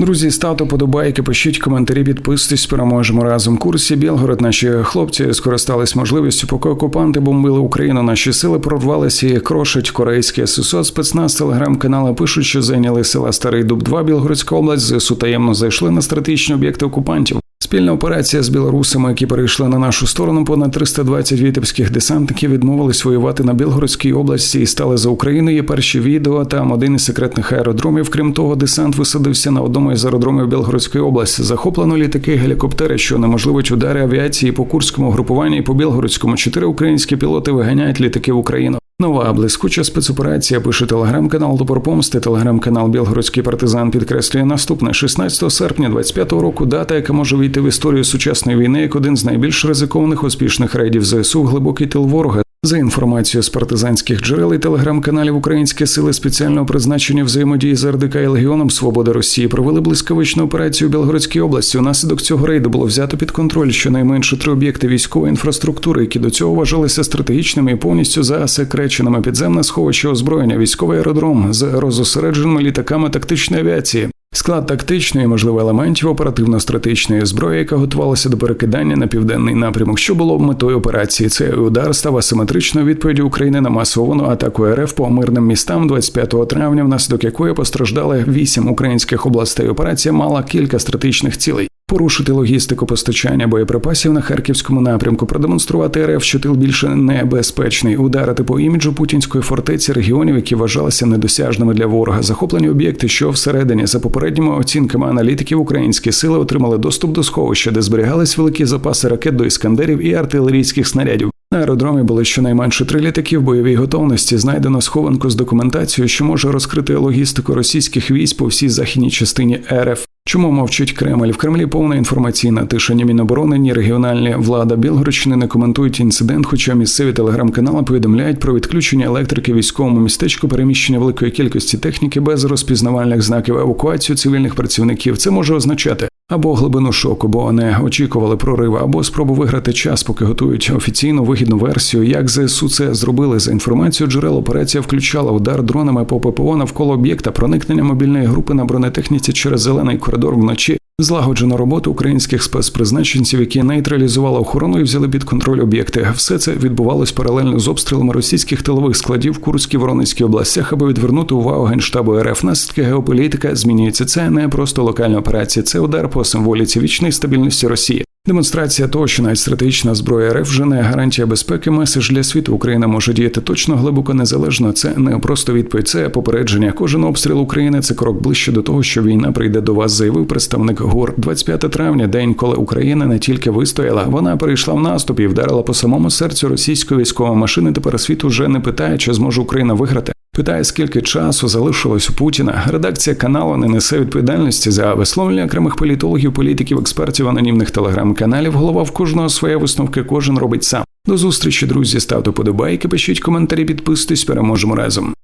Друзі, ставте подобайки, пишіть коментарі, підписуйтесь, переможемо разом. Курсі Білгород. Наші хлопці скористались можливістю, поки окупанти бомбили Україну. Наші сили прорвалися і крошать корейське ССО. Спецназ телеграм-канали пишуть, що зайняли села Старий Дуб 2 Білгородська область. ЗСУ таємно зайшли на стратегічні об'єкти окупантів. Спільна операція з білорусами, які перейшли на нашу сторону. Понад 320 вітебських десантників відмовились воювати на Білгородській області і стали за Україну. Є перші відео. Там один із секретних аеродромів. Крім того, десант висадився на одному із аеродромів Білгородської області. Захоплено літаки, гелікоптери, що неможливить удари авіації по курському групуванні і по білгородському. Чотири українські пілоти виганяють літаки в Україну. Нова блискуча спецоперація пише телеграм-канал Топор Помсти. Телеграм-канал Білгородський партизан підкреслює наступне 16 серпня 25-го року. Дата, яка може війти в історію сучасної війни, як один з найбільш ризикованих успішних рейдів ЗСУ в глибокий тил ворога. За інформацією з партизанських джерел і телеграм-каналів Українські сили спеціального призначення взаємодії з РДК і Легіоном Свобода Росії провели блискавичну операцію в Білгородській області. Унаслідок цього рейду було взято під контроль щонайменше три об'єкти військової інфраструктури, які до цього вважалися стратегічними і повністю засекреченими. Підземне сховище озброєння, військовий аеродром з розосередженими літаками тактичної авіації. Склад тактичної, можливо, елементів оперативно-стратегічної зброї, яка готувалася до перекидання на південний напрямок, що було метою операції. Цей удар став асиметричною відповіддю України на масовану атаку РФ по мирним містам 25 травня, внаслідок якої постраждали вісім українських областей. Операція мала кілька стратегічних цілей. Порушити логістику постачання боєприпасів на харківському напрямку, продемонструвати РФ, що тил більше небезпечний, ударити по іміджу путінської фортеці регіонів, які вважалися недосяжними для ворога. Захоплені об'єкти, що всередині, за попередніми оцінками аналітиків, українські сили отримали доступ до сховища, де зберігались великі запаси ракет до іскандерів і артилерійських снарядів. На аеродромі були щонайменше три літаки в бойовій готовності. Знайдено схованку з документацією, що може розкрити логістику російських військ по всій західній частині РФ. Чому мовчить Кремль? В Кремлі повна інформаційна тиша. Ні Міноборони, ні регіональні влада Білгородщини не коментують інцидент, хоча місцеві телеграм-канали повідомляють про відключення електрики військовому містечку, переміщення великої кількості техніки без розпізнавальних знаків, евакуацію цивільних працівників. Це може означати. Або глибину шоку, бо не очікували прориву, або спробу виграти час, поки готують офіційну вигідну версію. Як ЗСУ це зробили за інформацією джерел, операція включала удар дронами по ППО навколо об'єкта, проникнення мобільної групи на бронетехніці через зелений коридор вночі. Злагоджено роботу українських спецпризначенців, які нейтралізували охорону і взяли під контроль об'єкти. Все це відбувалось паралельно з обстрілами російських тилових складів в Курській Воронезькій областях, аби відвернути увагу генштабу РФ. Наслідки геополітика змінюється. Це не просто локальна операція, це удар по символіці вічної стабільності Росії. Демонстрація того, що навіть стратегічна зброя РФ вже не гарантія безпеки, меседж для світу Україна може діяти точно глибоко незалежно. Це не просто відповідь, це попередження. Кожен обстріл України це крок ближче до того, що війна прийде до вас, заявив представник ГУР. 25 травня, день, коли Україна не тільки вистояла, вона перейшла в наступ і вдарила по самому серцю російської військової машини. Тепер світ уже не питає, чи зможе Україна виграти. Питає, скільки часу залишилось у Путіна. Редакція каналу не несе відповідальності за висловлення окремих політологів, політиків, експертів, анонімних телеграм-каналів. Голова в кожного своє висновки, кожен робить сам. До зустрічі, друзі. Ставте подобайки, пишіть коментарі, підписуйтесь, переможемо разом.